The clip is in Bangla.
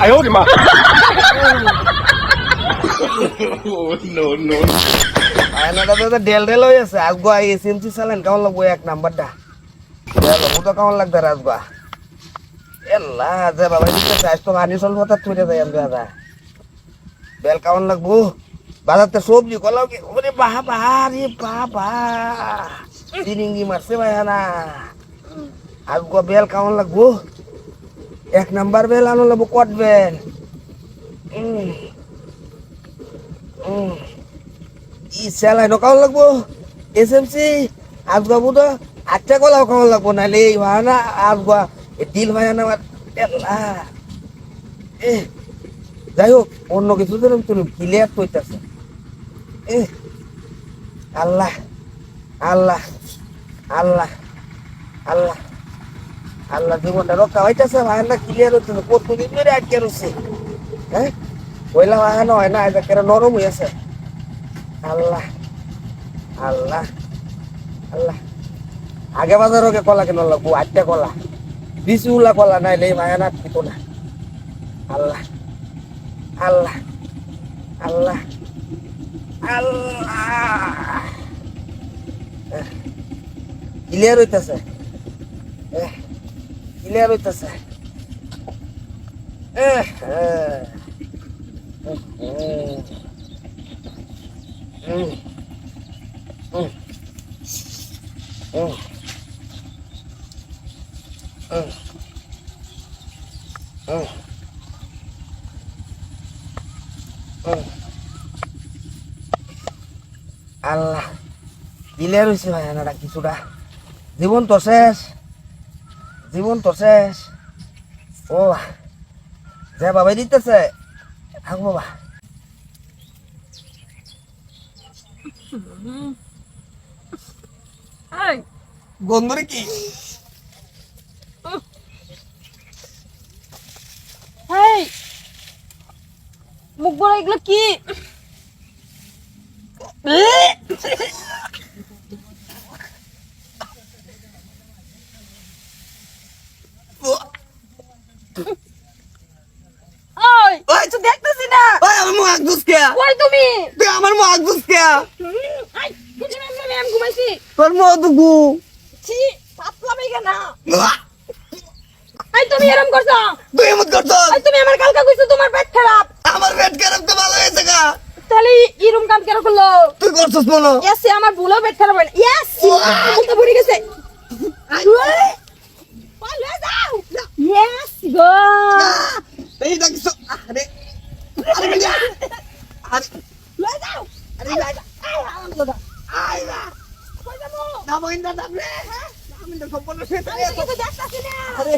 哎呦我的妈！no no。 আয়নাটা তো ডেল ডেল হয়ে আছে আজগো এসএমসি চালান কেমন লাগবো এক নাম্বারটা ডেল তো কেমন লাগবে রাজগা এল্লা যে বাবা দিতেছে আজ তো পানি চলবো তার তুলে যাই আমি দাদা বেল কেমন লাগবো বাজারতে সবজি কলাও কি ওরে বাহা বাহা রে বাবা চিরিঙ্গি মারছে ভাই না আজগো বেল কেমন লাগবো এক নাম্বার বেল আনো লাগবো কট বেল। ই স্যালাই কেমন লাগবো, এস এম সি, আজগা বুধ আচ্ছা কলাও কেমন লাগবো, নাহলে এই ভাড়া আজগা দিল ভাই না আমার যাই হোক, অন্য কিছু ধরুন তুমি ক্লিয়ার করতেছে এ, আল্লাহ আল্লাহ আল্লাহ আল্লাহ। আল্লাহ জীবনটা রক্ষা হইতেছে ভাইনা ক্লিয়ার না কতদিন ধরে আটকে রয়েছে হ্যাঁ? পয়লা ভাইনা হয় না এটা কেন নরম হয়েছে আল্লাহ আল্লাহ আল্লাহ। আগে বাজার ওকে কলা কেন লাগবো? আটটা কলা। বিশি উলা কলা নাই লে ভাই না ঠিক না। আল্লাহ আল্লাহ আল্লাহ আল্লাহ। ক্লিয়ার হইতেছে। Mm. Mm. Mm. আল্লাহ দিলে রয়েছে ভাই কিছুটা জীবন তো শেষ জীবন তো শেষ। ও যা বাবাই দিতেছে। থাক বাবা। এই। গন্ধরে কি? এই। মুখ বড় এগুলো কি? ওই ওই! তো দেখতেছি না। ওই আমার মুখ কে তুমি? তুই আমার মুখ আগুস কে আই কিছু না আমি আমি ঘুমাইছি। তোর মুখ দুগু ছি পাতলা বেগে না আই তুমি এরম করছ? তুই এমন করছ? আই তুমি আমার কালকা কইছো তোমার পেট খারাপ। আমার পেট খারাপ তো ভালো হয়েছে গা। তাহলে এরম কাম কেন করল? তুই করছিস মনে ইয়েস আমার ভুলও পেট খারাপ হয় না। ইয়েস তো ভরে গেছে। ইয়েস গো এই দেখিস আরে আরে গিয়া আরে লয়ে যাও আরে লাগা আই আমার কথা আই না কই যাব না বইন্দা দাবলে আমি তো সম্পূর্ণ শেষ আমি কিছু দেখতাছি না আরে